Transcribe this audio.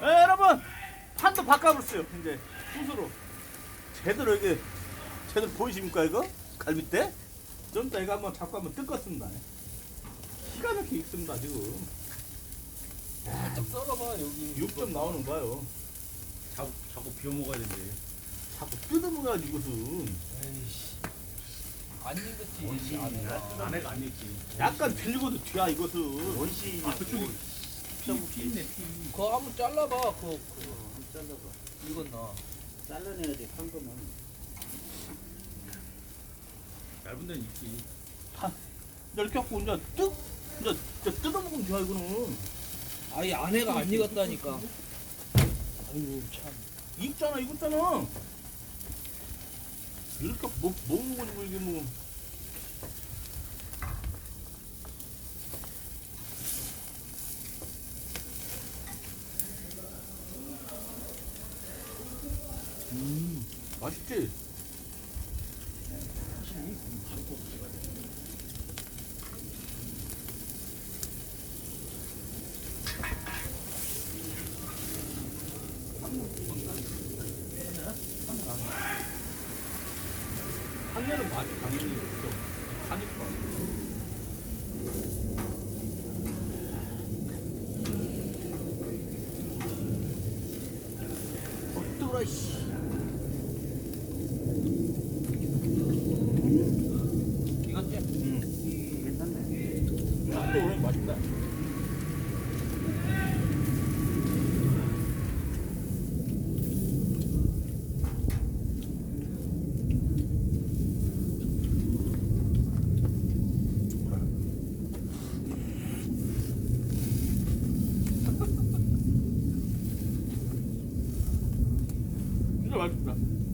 네, 여러분 판도 바꿔버렸어요 이제 붓으로 제대로 이게 제대로 보이십니까 이거 갈비대 좀 이따 이거 한번 잡고 한번 뜯겠습니다 기가 막히게 익습니다 지금 살짝 썰어봐 여기. 육점 나오는 거요 자꾸 자꾸 비워 먹어야 된대. 자꾸 뜯어먹어야지 이것은 에이씨. 안 익었지. 아내가. 아내가 안 했지. 약간 들고도 뒤야 이것은 원시 아 그쪽이 피 피네 피. 그거 한번 잘라봐. 그거 그거 어, 잘라봐. 익었나? 잘라내야 돼, 한 거만. 얇은 데는 있지. 이렇게 갖고 이제 뜯 이제 이제 뜯어먹으면 뒤야 이거는 아예 안에가 안 익었다니까. 아유 참. 익잖아 익었잖아 이렇게 뭐, 뭐 먹어지고 이게 뭐 음, 맛있지? 한면은 맛이 당연히 있어. 하니까. 어, 뜨거라, 씨. 익었지? 응. 괜찮네. 딱 뜨거라, 맛있다. 진짜 맛있다.